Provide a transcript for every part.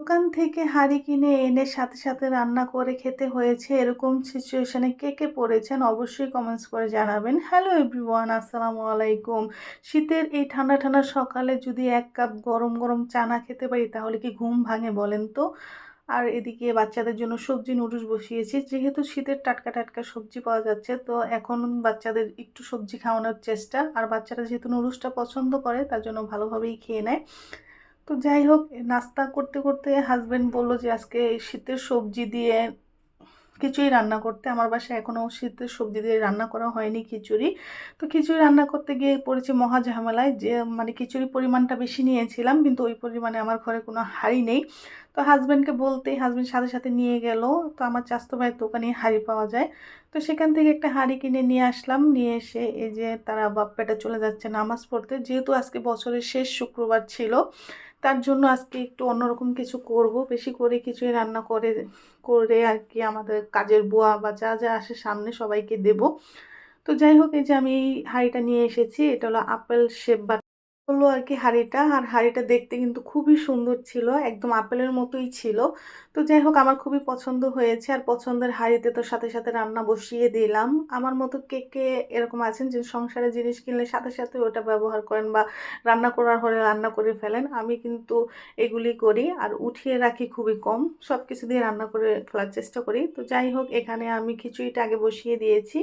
দোকান থেকে হাঁড়ি কিনে এনে সাথে সাথে রান্না করে খেতে হয়েছে এরকম সিচুয়েশনে কে কে পড়েছেন অবশ্যই কমেন্টস করে জানাবেন। হ্যালো এভরিওয়ান আসসালামু আলাইকুম। শীতের এই ঠান্ডা ঠান্ডা সকালে যদি এক কাপ গরম গরম চানা খেতে পারি, তাহলে কি ঘুম ভাঙে বলেন তো? আর এদিকে বাচ্চাদের জন্য সবজি নুডলস বসিয়েছি। যেহেতু শীতের টাটকা টাটকা সবজি পাওয়া যাচ্ছে, তো এখন বাচ্চাদের একটু সবজি খাওয়ানোর চেষ্টা। আর বাচ্চারা যেহেতু নুডলসটা পছন্দ করে, তার জন্য ভালোভাবেই খেয়ে নেয়। তো যাই হোক নাস্তা করতে করতে হাজব্যান্ড বলল যে, আজকে শীতের সবজি দিয়ে খিচুড়ি রান্না করতে। আমার বাসায় এখনও শীতের সবজি দিয়ে রান্না করা হয়নি খিচুড়ি। তো খিচুড়ি রান্না করতে গিয়ে পড়েছে মহা ঝামেলায় যে মানে খিচুড়ি পরিমাণটা বেশি নিয়েছিলাম, কিন্তু ওই পরিমাণে আমার ঘরে কোনো হাড়ি নেই। তো হাজব্যান্ডকে বলতেই হাজব্যান্ড সাথে সাথে নিয়ে গেল। তো আমার চাস্তো ভাইয়ের দোকানে হাঁড়ি পাওয়া যায়। তো সেখান থেকে একটা হাঁড়ি কিনে নিয়ে আসলাম। নিয়ে এসে এই যে তারা বাপ্পাটা চলে যাচ্ছে নামাজ পড়তে। যেহেতু আজকে বছরের শেষ শুক্রবার ছিল, তার জন্য আজকে একটু অন্যরকম কিছু করব। বেশি করে কিছুই রান্না করে করে আর কি আমাদের কাজের বুয়া বা যা যা আসে সামনে সবাইকে দেব। তো যাই হোক, এই যে আমি হাঁড়িটা নিয়ে এসেছি, এটা হলো আপেল শেপ বা হলো আর কি হাঁড়িটা। আর হাঁড়িটা দেখতে কিন্তু খুবই সুন্দর ছিল, একদম আপেলের মতোই ছিল। তো যাই হোক, আমার খুবই পছন্দ হয়েছে। আর পছন্দের হাঁড়িতে তো সাথে সাথে রান্না বসিয়ে দিলাম। আমার মতো কে কে এরকম আছেন যে সংসারে জিনিস কিনলে সাথে সাথে ওটা ব্যবহার করেন বা রান্না করার হলে রান্না করে ফেলেন, আমি কিন্তু এগুলি করি। আর উঠিয়ে রাখি খুবই কম সব কিছু দিয়ে রান্না করে ফেলার চেষ্টা করি। তো যাই হোক, এখানে আমি খিচুড়িটা আগে বসিয়ে দিয়েছি।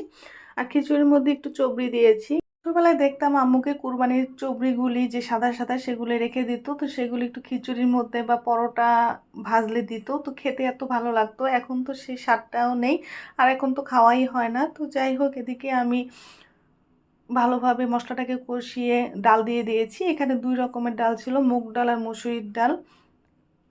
আর খিচুড়ির মধ্যে একটু চবড়ি দিয়েছি। ছোটবেলায় দেখতাম আম্মুকে কুরবানির চবড়িগুলি যে সাদা সাদা সেগুলি রেখে দিত, তো সেগুলি একটু খিচুড়ির মধ্যে বা পরোটা ভাজলে দিত, তো খেতে এত ভালো লাগতো। এখন তো সেই স্বাদটাও নেই, আর এখন তো খাওয়াই হয় না। তো যাই হোক, এদিকে আমি ভালোভাবে মশলাটাকে কষিয়ে ডাল দিয়ে দিয়েছি। এখানে দুই রকমের ডাল ছিল, মুগ ডাল আর মসুরির ডাল।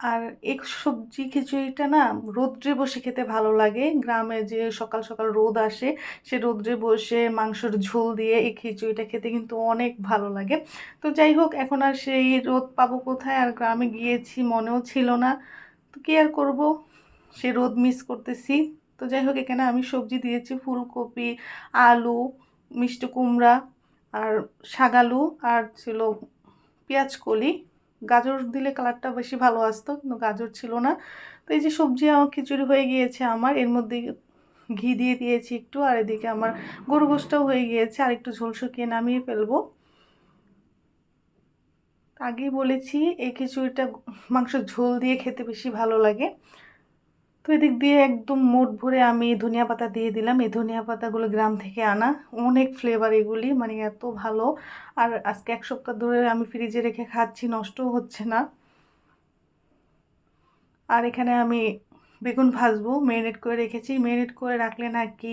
আর এক সবজি খিচুড়িটা না রোদ্রে বসে খেতে ভালো লাগে। গ্রামে যে সকাল সকাল রোদ আসে, সে রোদ্রে বসে মাংসর ঝোল দিয়ে এই খিচুড়িটা খেতে কিন্তু অনেক ভালো লাগে। তো যাই হোক, এখন আর সেই রোদ পাবো কোথায়? আর গ্রামে গিয়েছি, মনেও ছিল না। তো কি আর করব? সে রোদ মিস করতেছি। তো যাই হোক, এখানে আমি সবজি দিয়েছি, ফুলকপি, আলু, মিষ্টি কুমড়া, আর শাগালু আর ছিল পেঁয়াজ কলি। গাজর দিলে কালারটা বেশি ভালো আসতো, কিন্তু গাজর ছিল না। তো এই যে সবজি আমার খিচুড়ি হয়ে গিয়েছে আমার, এর মধ্যে ঘি দিয়ে দিয়েছি একটু, আর এদিকে আমার গরু গোষ্ঠটাও হয়ে গিয়েছে, আর একটু ঝোল শুকিয়ে নামিয়ে ফেলব। আগেই বলেছি, এই খিচুড়িটা মাংস ঝোল দিয়ে খেতে বেশি ভালো লাগে। তো এদিক দিয়ে একদম মোট ভরে আমি ধনিয়া পাতা দিয়ে দিলাম। এই ধনিয়া পাতাগুলো গ্রাম থেকে আনা। অনেক ফ্লেভার এগুলি মানে এত ভালো। আর আজকে এক সপ্তাহ ধরে আমি ফ্রিজে রেখে খাচ্ছি, নষ্টও হচ্ছে না। আর এখানে আমি বেগুন ভাজবো মেরিনেট করে রেখেছি। মেরিনেট করে রাখলে নাকি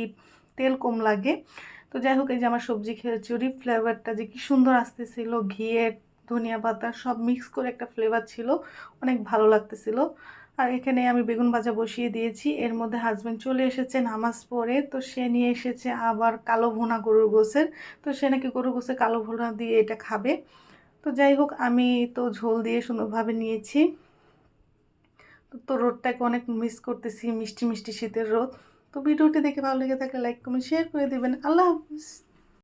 তেল কম লাগে। তো যাই হোক, এই যে আমার সবজি খিচুড়ি ফ্লেভারটা যে কি সুন্দর আসতেছিল, ঘিয়ের ধনিয়া পাতা সব মিক্স করে একটা ফ্লেভার ছিল। অনেক ভালো লাগতেছিল। আর এখানে আমি বেগুন ভাজা বসিয়ে দিয়েছি। এর মধ্যে হাজব্যান্ড চলে এসেছে নামাজ পড়ে। তো সে নিয়ে এসেছে আবার কালো ভোনা গরুর গোসের তো সে নাকি গরুর গোসে কালো ভোনা দিয়ে এটা খাবে। তো যাই হোক, আমি তো ঝোল দিয়ে সুন্দরভাবে নিয়েছি। তো রোদটাকে অনেক মিস করতেছি, মিষ্টি মিষ্টি শীতের রোদ। তো ভিডিওটি দেখে ভালো লেগে থাকলে লাইক কমেন্ট শেয়ার করে দেবেন। আল্লাহ হাফিজ।